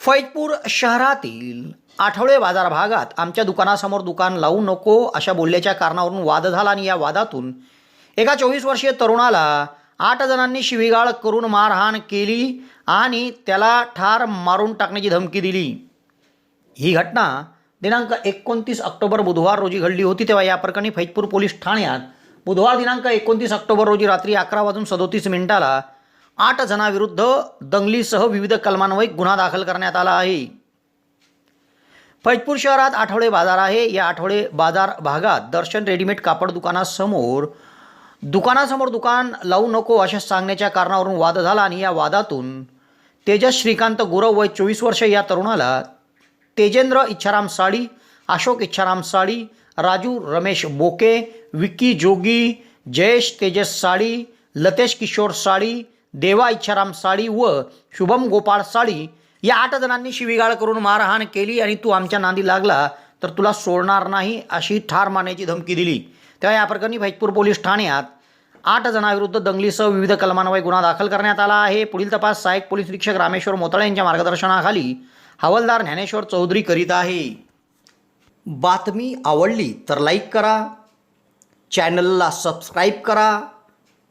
फैजपूर शहरातील आठवडे बाजार भागात आमच्या दुकानासमोर दुकान लावू नको अशा बोलल्याच्या कारणावरून वाद झाला आणि या वादातून एका चोवीस वर्षीय तरुणाला आठ जणांनी शिवीगाळ करून मारहाण केली आणि त्याला ठार मारून टाकण्याची धमकी दिली. ही घटना दिनांक एकोणतीस ऑक्टोबर बुधवार रोजी घडली होती तेव्हा या प्रकरणी फैजपूर पोलीस ठाण्यात बुधवार दिनांक एकोणतीस ऑक्टोबर रोजी रात्री अकरा वाजून सदोतीस मिनिटाला आठ जणांविरुद्ध दंगलीसह विविध कलमान्वये गुन्हा दाखल करण्यात आला आहे. फैजपूर शहरात आठवडे बाजार आहे. या आठवडे बाजार भागात दर्शन रेडीमेड कापड दुकानासमोर दुकानासमोर दुकान लावू नको अशा सांगण्याच्या कारणावरून वाद झाला आणि या वादातून तेजस श्रीकांत गुरव वय चोवीस वर्ष या तरुणाला तेजेंद्र इच्छाराम साळी अशोक इच्छाराम साळी राजू रमेश बोके विक्की जोगी जयेश तेजस साळी लतेश किशोर साळी देवा इच्छाराम साळी व शुभम गोपाळ साळी या आठ जणांनी शिवीगाळ करून मारहाण केली आणि तू आमच्या नांदी लागला तर तुला सोडणार नाही अशी ठार मारण्याची धमकी दिली. तेव्हा या प्रकरणी फैजपूर पोलीस ठाण्यात आठ जणांविरुद्ध दंगलीसह विविध कलमान्वये गुन्हा दाखल करण्यात आला आहे. पुढील तपास सहाय्यक पोलीस निरीक्षक रामेश्वर मोतळे यांच्या मार्गदर्शनाखाली हवालदार ज्ञानेश्वर चौधरी करीत आहे. बातमी आवडली तर लाईक करा. चॅनलला सबस्क्राईब करा.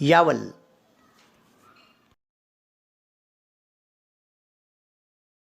यावल.